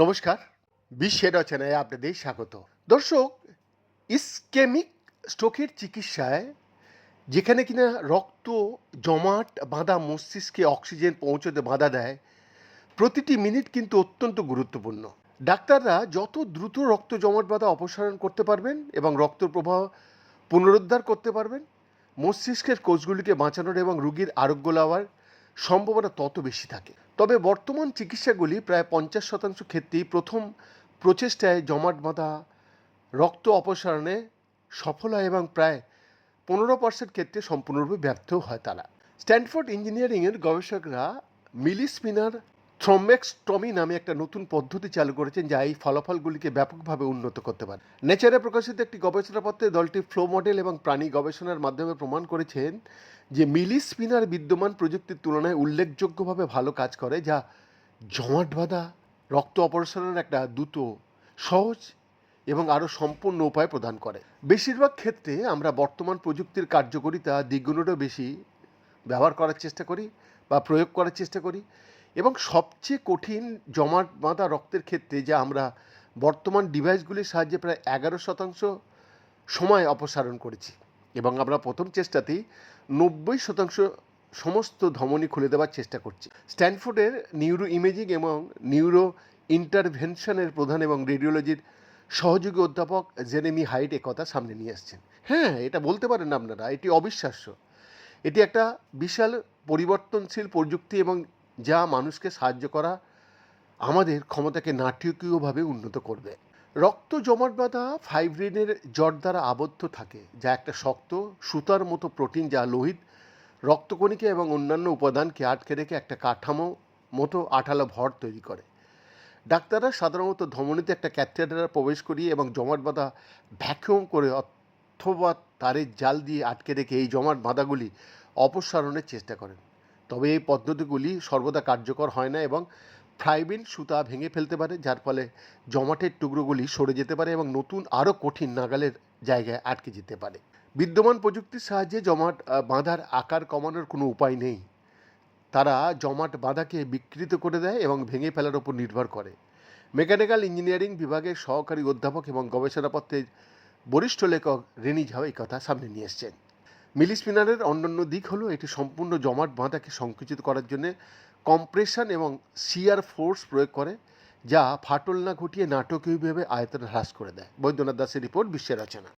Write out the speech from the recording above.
নমস্কার, বিশ্বের রচনায় আপনাদের স্বাগত। দর্শক, ইসকেমিক স্ট্রোকের চিকিৎসায় যেখানে কিনা রক্ত জমাট বাঁধা মস্তিষ্কে অক্সিজেন পৌঁছতে বাধা দেয়, প্রতিটি মিনিট কিন্তু অত্যন্ত গুরুত্বপূর্ণ। ডাক্তাররা যত দ্রুত রক্ত জমাট বাঁধা অপসারণ করতে পারবেন এবং রক্ত প্রবাহ পুনরুদ্ধার করতে পারবেন মস্তিষ্কের কোষগুলিকে বাঁচানোর এবং রোগীর আরোগ্য লাভার সম্ভাবনা তত বেশি থাকে। তবে বর্তমান চিকিৎসাগুলি প্রায় পঞ্চাশ শতাংশ ক্ষেত্রেই প্রথম প্রচেষ্টায় জমাট বাঁধা, রক্ত অপসারণে সফল হয় এবং প্রায় পনেরো পার্সেন্ট ক্ষেত্রে সম্পূর্ণরূপে ব্যর্থ হয় তারা। স্ট্যানফোর্ড ইঞ্জিনিয়ারিংয়ের গবেষকরা মিলিস্পিনার থ্রম্বেক্সটমি নামে একটা নতুন পদ্ধতি চালু করেছেন যা এই ফলাফলগুলিকে ব্যাপকভাবে উন্নত করতে পারে। নেচারে প্রকাশিত একটি গবেষণাপত্রে দলটি ফ্লো মডেল এবং প্রাণী গবেষণার মাধ্যমে প্রমাণ করেছেন যে মিলি স্পিনার বিদ্যমান প্রযুক্তির তুলনায় উল্লেখযোগ্যভাবে ভালো কাজ করে, যা জমাট বাঁধা, রক্ত অপারেশনের একটা দ্রুত, সহজ এবং আরও সম্পূর্ণ উপায় প্রদান করে। বেশিরভাগ ক্ষেত্রে আমরা বর্তমান প্রযুক্তির কার্যকারিতা দ্বিগুণেরও বেশি ব্যবহার করার চেষ্টা করি বা প্রয়োগ করার চেষ্টা করি। এবং সবচেয়ে কঠিন জমাট বাঁধা রক্তের ক্ষেত্রে যা আমরা বর্তমান ডিভাইসগুলির সাহায্যে প্রায় এগারো শতাংশ সময় অপসারণ করেছি এবং আমরা প্রথম চেষ্টাতেই নব্বই শতাংশ সমস্ত ধমনী খুলে দেওয়ার চেষ্টা করছি। স্ট্যানফোর্ডের নিউরো ইমেজিং এবং নিউরো ইন্টারভেনশনের প্রধান এবং রেডিওলজির সহযোগী অধ্যাপক জেরেমি হাইট কথা সামনে নিয়ে আসছেন। হ্যাঁ এটা বলতে পারেন আপনারা, এটি অবিশ্বাস্য। এটি একটা বিশাল পরিবর্তনশীল প্রযুক্তি এবং যা মানুষকে সাহায্য করা আমাদের ক্ষমতাকে নাটকীয়ভাবে উন্নত করবে। রক্ত জমাট বাঁধা ফাইব্রিনের জট দ্বারা আবদ্ধ থাকে, যা একটা শক্ত, সুতার মতো প্রোটিন যা লোহিত রক্তকণিকা এবং অন্যান্য উপাদানকে আটকে রেখে একটা কাঠামো মতো আঠালো ভর তৈরি করে। ডাক্তাররা সাধারণত ধমনীতে একটা ক্যাথেডার প্রবেশ করিয়ে এবং জমাট বাঁধা ভ্যাকুয়াম করে অথবা তারের জাল দিয়ে আটকে রেখে এই জমাট বাঁধাগুলি অপসারণের চেষ্টা করেন। তবে এই পদ্ধতিগুলি সর্বদা কার্যকর হয় না এবং ফ্রাইবিন সুতা ভেঙে ফেলতে পারে, যার ফলে জমাটের টুকরোগুলি সরে যেতে পারে এবং নতুন আরও কঠিন নাগালের জায়গায় আটকে যেতে পারে। বিদ্যমান প্রযুক্তির সাহায্যে জমাট বাঁধার আকার কমানোর কোনো উপায় নেই। তারা জমাট বাঁধাকে বিকৃত করে দেয় এবং ভেঙে ফেলার উপর নির্ভর করে। মেকানিক্যাল ইঞ্জিনিয়ারিং বিভাগের সহকারী অধ্যাপক এবং গবেষণাপত্রের বরিষ্ঠ লেখক রেনি ঝাও এই কথা সামনে নিয়ে এসছেন। মিলি স্পিনারের অন্যান্য দিক হলো এটি সম্পূর্ণ জমাট বাঁধাকে সংকুচিত করার জন্য কম্প্রেশন এবং সিয়ার ফোর্স প্রয়োগ করে, যা ফাটল না ঘটিয়ে নাটকীয়ভাবে আয়তন হ্রাস করে দেয়। বৈদ্যনাথ দাসের রিপোর্ট বিশ্বের রচনা।